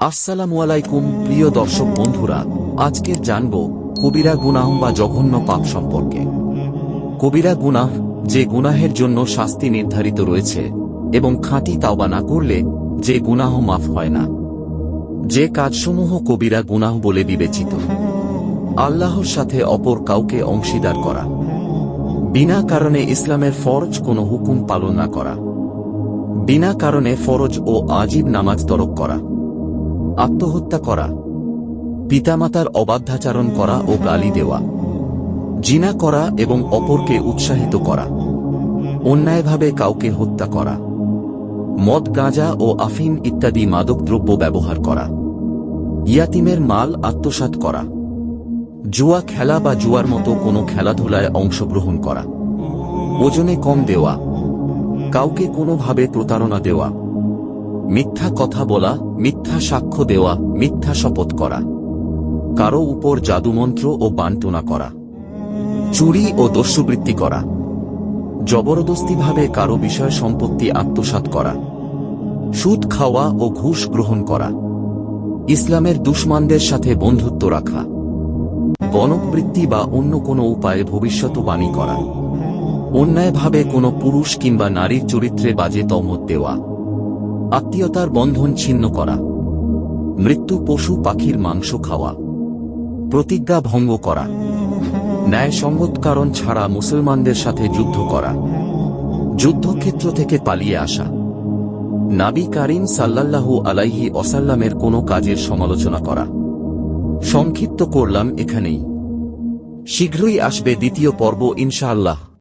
আসসালামু আলাইকুম, প্রিয় দর্শক বন্ধুরা। আজকে জানব কবিরা গুনাহ বা জঘন্য পাপ সম্পর্কে। কবিরা গুনাহ, যে গুনাহের জন্য শাস্তি নির্ধারিত রয়েছে এবং খাঁটি তাওবা না করলে যে গুনাহ মাফ হয় না। যে কাজসমূহ কবিরা গুনাহ বলে বিবেচিত। আল্লাহর সাথে অপর কাউকে অংশীদার করা। বিনা কারণে ইসলামের ফরজ কোনো হুকুম পালন না করা। বিনা কারণে ফরজ ও আজীব নামাজ তরক করা। আত্মহত্যা করা, পিতামাতার অবাধ্যাচারণ করা ও গালি দেওয়া, জিনা করা এবং অপরকে উৎসাহিত করা, অন্যায়ভাবে কাউকে হত্যা করা, মদ, গাঁজা ও আফিম ইত্যাদি মাদকদ্রব্য ব্যবহার করা, ইয়াতিমের মাল আত্মসাৎ করা, জুয়া খেলা বা জুয়ার মতো কোনো খেলাধুলায় অংশগ্রহণ করা, ওজনে কম দেওয়া, কাউকে কোনোভাবে প্রতারণা দেওয়া মিথ্যা কথা বলা, মিথ্যা সাক্ষ্য দেওয়া, মিথ্যা শপথ করা। কারও উপর জাদুমন্ত্র ও বান্টনা করা। চুরি ও দস্যুবৃত্তি করা। জবরদস্তিভাবে কারও বিষয় সম্পত্তি আত্মসাৎ করা। সুদ খাওয়া ও ঘুষ গ্রহণ করা। ইসলামের দুশ্মনদের সাথে বন্ধুত্ব রাখা। বনকবৃত্তি বা অন্য কোনো উপায়ে ভবিষ্যৎবাণী করা। অন্যায়ভাবে কোনো পুরুষ কিংবা নারীর চরিত্রে বাজে তমত দেওয়া। আত্মীয়তার বন্ধন ছিন্ন করা। মৃত্যু পশু পাখির মাংস খাওয়া। প্রতিজ্ঞা ভঙ্গ করা। ন্যায়সঙ্গত কারণ ছাড়া মুসলমানদের সাথে যুদ্ধ করা। যুদ্ধক্ষেত্র থেকে পালিয়ে আসা। নাবি কারিম সাল্লাল্লাহু আলাইহি অসাল্লামের কোনো কাজের সমালোচনা করা। সংক্ষিপ্ত করলাম এখানেই। শীঘ্রই আসবে দ্বিতীয় পর্ব ইনশাআল্লাহ।